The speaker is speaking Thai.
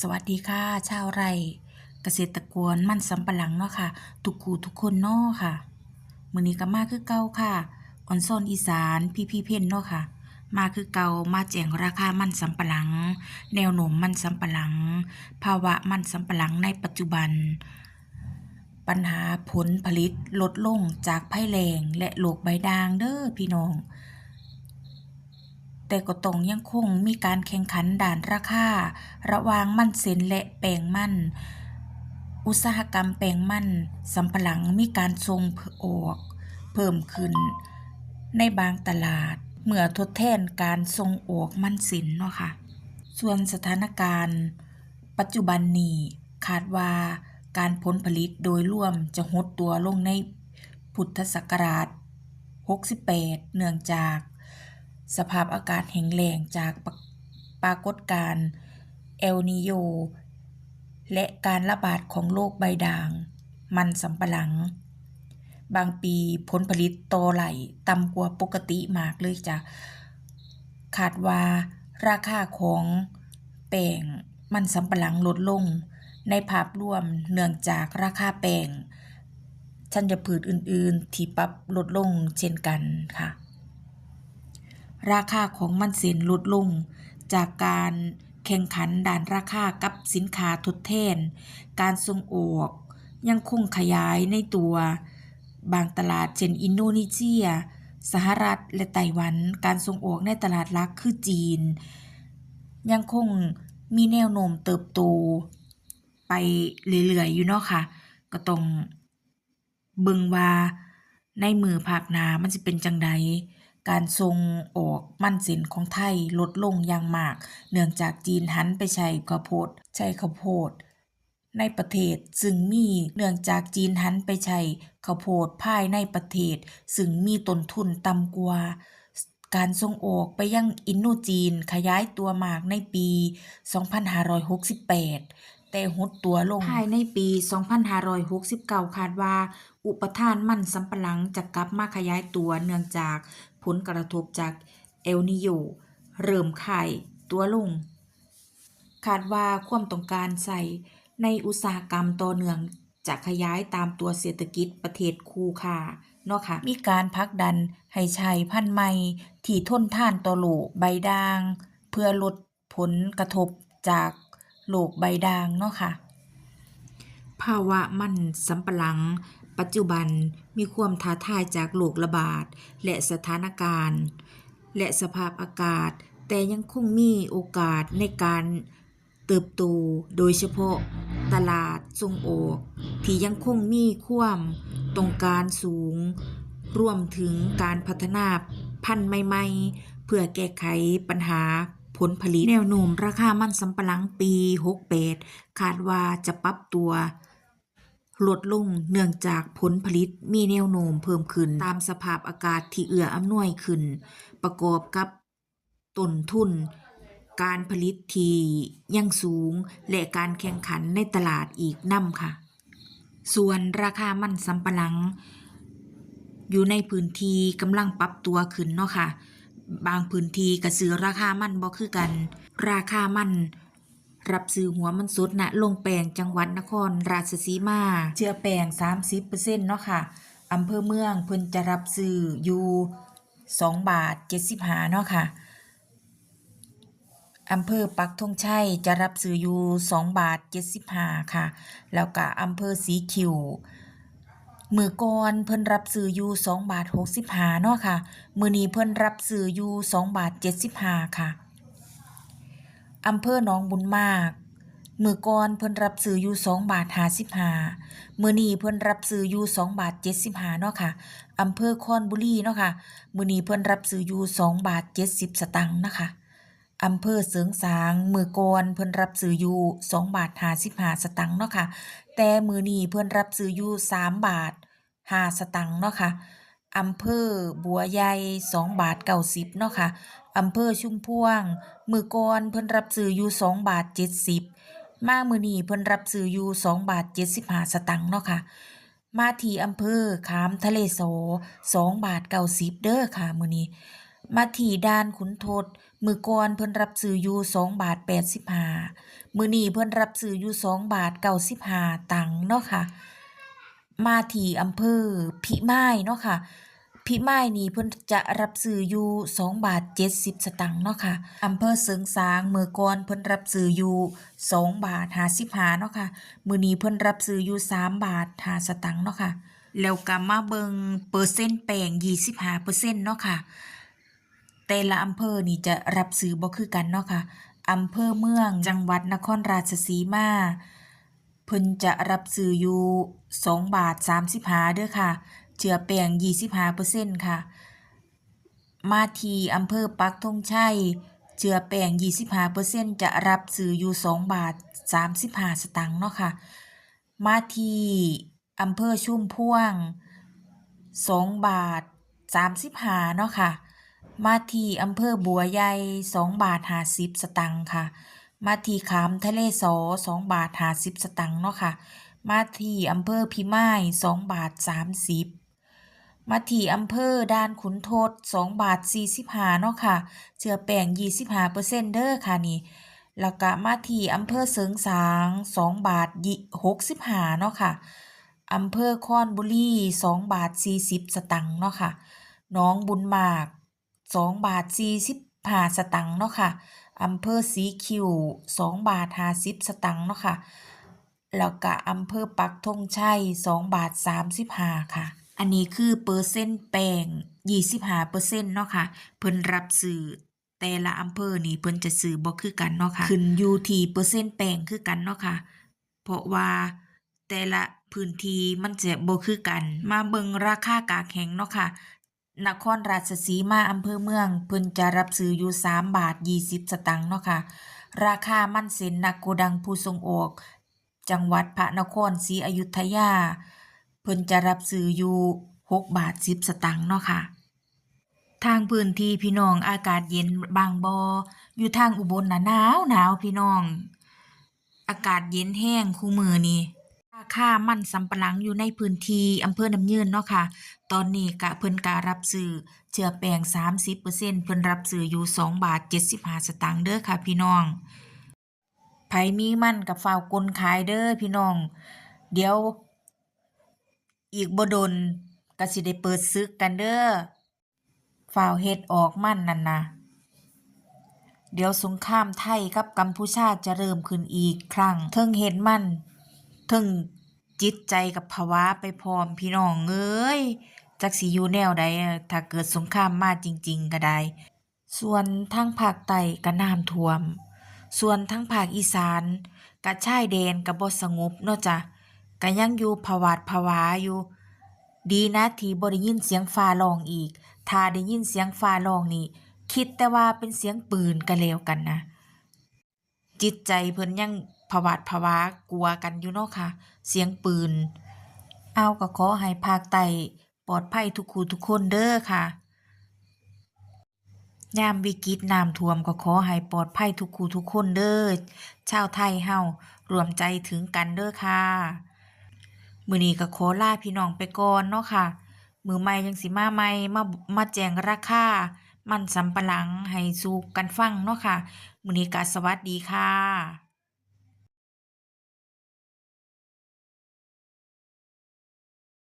สวัสดีค่ะ ชาวไร่เกษตรกรมันสำปะหลังเนาะค่ะ ทุกคู่ทุกคนเนาะค่ะมื้อนี้ก็มาคือเก่าค่ะออนซอนอีสานพี่พี่เพ่นเนาะค่ะ มาคือเก่ามาแจ้งราคามันสำปะหลัง แนวโน้มมันสำปะหลัง ภาวะมันสำปะหลังในปัจจุบัน ปัญหาผลผลิตลดลงจากภัยแล้งและโรคใบด่างเด้อพี่น้อง แต่ก็ต้องยังคงมีการแข่งขันด่านราคาระหว่างมันเส้นและแป้งมัน อุตสาหกรรมแป้งมันสำปะหลังมีการส่งออก เพิ่มขึ้น ในบางตลาดเมื่อทดแทนการส่งออกมันสินเนาะค่ะ ส่วนสถานการณ์ ปัจจุบันนี้คาดว่าการผลผลิตโดยรวมจะหดตัวลงในพุทธศักราช 68 เนื่องจาก สภาพอากาศแห้งแล้งจากปรปรากฏการณ์เอลนีโย และการระบาดของโรคใบด่าง มันสำปะหลัง บางปีผลผลิตโตไหลต่ำกว่าปกติมากเลยจ้ะคาดว่าราคาของแป้งมันสำปะหลังลดลง ในภาพรวมเนื่องจากราคาแป้งธัญพืชอื่น ๆ ที่ปรับลดลงเช่นกันค่ะ ราคาของมันเส้นลดลง จากการแข่งขันด่านราคากับสินค้าทดแทน การส่งออกยังคงขยายในตัว บางตลาดเช่นอินโดนีเซีย สหรัฐและไต้หวัน การส่งออกในตลาดหลักคือจีน ยังคงมีแนวโน้มเติบโต ไปเรื่อยๆอยู่เนาะค่ะ ก็ต้องเบิ่งว่าในมือภาคหน้ามันสิเป็นจังใด การส่งออกมันเส้นของไทยลดลงอย่างมาก เนื่องจากจีนหันไปใช้ข้าวโพดใช้ข้าวโพดในประเทศซึ่งมีเนื่องจากจีนหันไปใช้ข้าวโพดภายในประเทศ ซึ่งมีต้นทุนต่ำกว่า การส่งออกไปยังอินโดจีนขยายตัวมากในปี 2568 แต่หดตัวลงภายในปี 2569 คาดว่า อุปทานมันสำปะหลังจะกลับมาขยายตัวเนื่องจาก ผลกระทบจากเอลนีโยเริ่มข่ายตัวลง คาดว่าความต้องการใส่ในอุตสาหกรรมต่อเนื่องจะขยายตามตัวเศรษฐกิจประเทศคู่ค้าเนาะค่ะ มีการผลักดันให้ใช้พันธุ์ใหม่ที่ทนทานต่อโรคใบด่าง เพื่อลดผลกระทบจากโรคใบด่างเนาะค่ะ ภาวะมันสำปะหลัง ปัจจุบันมีความท้าทายจากโรคระบาด และสถานการณ์ และสภาพอากาศ แต่ยังคงมีโอกาสในการเติบโตโดยเฉพาะตลาดส่งออก ที่ยังคงมีความต้องการสูง รวมถึงการพัฒนาพันธุ์ใหม่ๆ เพื่อแก้ไขปัญหาผลผลิตแนวโน้มราคามันสำปะหลังปี 68 คาดว่าจะปรับตัว ลดลงเนื่องจากผลผลิตมีแนวโน้มเพิ่มขึ้นตามสภาพอากาศที่เอื้ออำนวยขึ้น ประกอบกับต้นทุน การผลิตที่ยังสูง และการแข่งขันในตลาดอีกนำค่ะ ส่วนราคามันสำปะหลัง อยู่ในพื้นที่กำลังปรับตัวขึ้นเนาะค่ะ บางพื้นที่ก็ซื้อราคามันบ่คือกัน ราคามัน รับซื้อหัวมันสดณลงแปลงจังหวัดนครราชสีมา เชื่อแปลง 30%เนาะค่ะอำเภอเมืองเพิ่นจะรับซื้ออยู่2บาท75เนาะค่ะอำเภอปักธงชัยจะรับซื้ออยู่2บาท75ค่ะ แล้วก็อำเภอสีคิวมือก่อนเพิ่นรับซื้ออยู่2บาท65เนาะค่ะ มือนี้เพิ่นรับซื้ออยู่2บาท75ค่ะ อำเภอหนองบุญมาก มือก่อนเพิ่นรับซื้ออยู่2บาท55มื้อนี้เพิ่นรับซื้ออยู่2บาท75เนาะค่ะอำเภอคอนบุรีเนาะค่ะ มื้อนี้เพิ่นรับซื้ออยู่2บาท70สตางค์นะคะอำเภอเสริงสาง มือก่อนเพิ่นรับซื้ออยู่2บาท55สตางค์เนาะค่ะ แต่มือนี้เพิ่นรับซื้ออยู่3บาท5สตางค์เนาะค่ะ อำเภอบัวใหญ่2บาท90เนาะค่ะอำเภอชุมพวง มือก่อนเพิ่นรับซื้ออยู่2บาท70มามือนี้เพิ่นรับซื้ออยู่2บาท75สตางค์เนาะค่ะมาที่อำเภอขามทะเลโส2บาท90เด้อค่ะมือนี้มาที่ด่านขุนทดมือก่อนเพิ่นรับซื้ออยู่2บาท85มื้อนี้เพิ่นรับซื้ออยู่2บาท95ตังค์เนาะค่ะ มาที่อำเภอพิมายเนาะค่ะ พิมายนี่เพิ่นจะรับซื้ออยู่2บาท70สตางค์เนาะค่ะอำเภอเสริงสางมื้อก่อนเพิ่นรับซื้ออยู่2บาท55เนาะค่ะมือนี้เพิ่นรับซื้ออยู่3บาท5สตางค์เนาะค่ะแล้วก็มาเบิงเปอร์เซ็นต์แป้ง25%เนาะค่ะแต่ละอำเภอนี่จะรับซื้อบ่คือกันเนาะค่ะอำเภอเมืองจังหวัดนครราชสีมาเพิ่นจะรับซื้ออยู่2บาท35เด้อค่ะ เจือแป้ง25%ค่ะ มาทีอำเภอปักธงชัย เจือแป้ง25%จะรับซื้ออยู่ 2 บาท 35 สตางค์เนาะค่ะ มาทีอำเภอชุ่มพ่วง 2 บาท 35 เนาะค่ะ มาทีอำเภอบัวใหญ่2บาท50 สตางค์ค่ะมาทีขามทะเลสอ2บาท50สตางค์เนาะค่ะ มาทีอำเภอพิมาย2บาท30ม มาที่อำเภอด่านขุนทด2บาท45เนาะค่ะเจือแป้ง25%เซ็นต์เด้อค่ะนี่แล้วก็มาที่อำเภอเสริงสาง2บาทยิ65เนาะค่ะอำเภอคอนบุรี2บาท40 สตังค์เนาะค่ะหนองบุญมาก2บาท45สตังค์เนาะค่ะอำเภอสีคิว2บาท50สตังค์เนาะค่ะแล้วก็อำเภอปักธงชัย2บาท35ค่ะ อันนี้คือเปอร์เซ็นต์แป้ง25%เนต์เนาะค่ะ เพิ่นรับซื้อแต่ละอำเภอนี่เพิ่นจะซื้อบ่คือกันเนาะค่ะ ขึ้นอยู่ที่เปอร์เซ็นต์แป้งคือกันเนาะค่ะ เพราะว่าแต่ละพื้นที่มันจะบ่คือกัน มาเบิ่งราคากากแข็งเนาะค่ะนครราชสีมาอำเภอเมืองเพิ่นจะรับซื้ออยู่ 3 บาท 20 สตางค์เนาะค่ะ ราคามันเส้นนักโกดังผู้ส่งออก จังหวัดพระนครศรีอยุธยา เพิ่นจะรับซื้ออยู่6บาท10 สตางค์เนาะค่ะ ทางพื้นที่พี่น้องอากาศเย็นบางบ่อยู่ทางอุบลน่ะหนาวหนาวพี่น้อง อากาศเย็นแห้งคู่มือนี่ราคามันสำปะหลังอยู่ในพื้นที่อำเภอน้ำยืนเนาะค่ะ ตอนนี้กะเพิ่นกะรับซื้อเจือแป้ง30%เพิ่นรับซื้ออยู่ 2 บาท 75 สตางค์เด้อค่ะพี่น้องไผมีมันกับฝ้าวกลขายเด้อพี่น้อง เดี๋ยว อีกบ่ดนก็สิได้เปิดศึกกันเด้อฝ้าวเฮ็ดออกมั่นนั่นนะเดี๋ยวสงครามไทยกับกัมพูชาจะเริ่มขึ้นอีกครั้งเทิงเฮ็ดมั่นเทิงจิตใจกับภาวะไปพร้อมพี่น้องเอ้ยจักสิอยู่แนวใดถ้าเกิดสงครามมาจริง ๆ ก็ได้ ส่วนทางภาคใต้ก็น้ำท่วม ส่วนทางภาคอีสานก็ชายแดนก็บ่สงบเนาะจ้ะ ก็ยังอยู่ผวาดผวาอยู่ ดีนะที่บ่ได้ยินเสียงฟ้าร้องอีก ถ้าได้ยินเสียงฟ้าร้องนี่คิดแต่ว่าเป็นเสียงปืนก็แล้วกันนะ จิตใจเพิ่นยังผวาดผวากลัวกันอยู่เนาะค่ะ เสียงปืน เอาก็ขอให้ภาคใต้ปลอดภัยทุกคู่ทุกคนเด้อค่ะ ยามวิกฤตน้ำท่วมก็ขอให้ปลอดภัยทุกคู่ทุกคนเด้อ ชาวไทยเฮารวมใจถึงกันเด้อค่ะ มื้อนี้ก็ขอลาพี่น้องไปก่อนเนาะค่ะ มือใหม่ยังสิมาใหม่มามาแจงราคา มันสำปะหลังให้สู่กันฟังเนาะค่ะ มื้อนี้ก็สวัสดีค่ะ